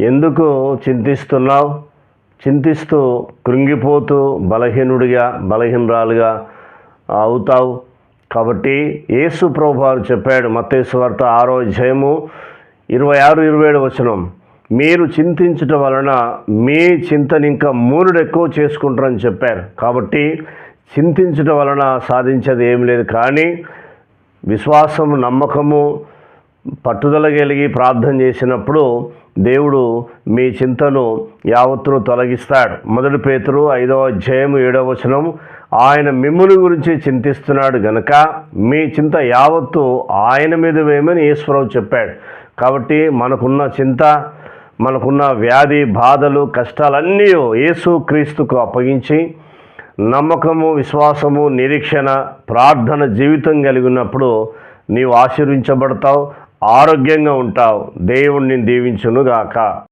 ఎందుకు చింతిస్తున్నావు? చింతిస్తూ కృంగిపోతూ బలహీనుడిగా బలహీనరాలుగా అవుతావు. కాబట్టి యేసు ప్రభువారు చెప్పాడు మత్తేశ్వార్త ఆరో అధ్యాయము ఇరవై ఆరు ఇరవై ఏడు వచనం. మీరు చింతించటం వలన మీ చింతని ఇంకా మూనుడు ఎక్కువ చేసుకుంటారని చెప్పారు. కాబట్టి చింతించటం వలన సాధించేది ఏం లేదు. కానీ విశ్వాసము నమ్మకము పట్టుదల కలిగి ప్రార్థన చేసినప్పుడు దేవుడు మీ చింతను యావత్తును తొలగిస్తాడు. మొదటి పేతురు ఐదవ అధ్యాయం ఏడవ వచనం ఆయన మిమ్ముని గురించి చింతిస్తున్నాడు గనక మీ చింత యావత్తు ఆయన మీద వేయమని ఈశ్వరావు చెప్పాడు. కాబట్టి మనకున్న చింత మనకున్న వ్యాధి బాధలు కష్టాలన్నీ యేసు క్రీస్తుకు అప్పగించి నమ్మకము విశ్వాసము నిరీక్షణ ప్రార్థన జీవితం కలిగి ఉన్నప్పుడు నీవు ఆశీర్వించబడతావు. ఆరోగ్యంగా ఉంటావు. దేవుణ్ణి దీవించునుగాక.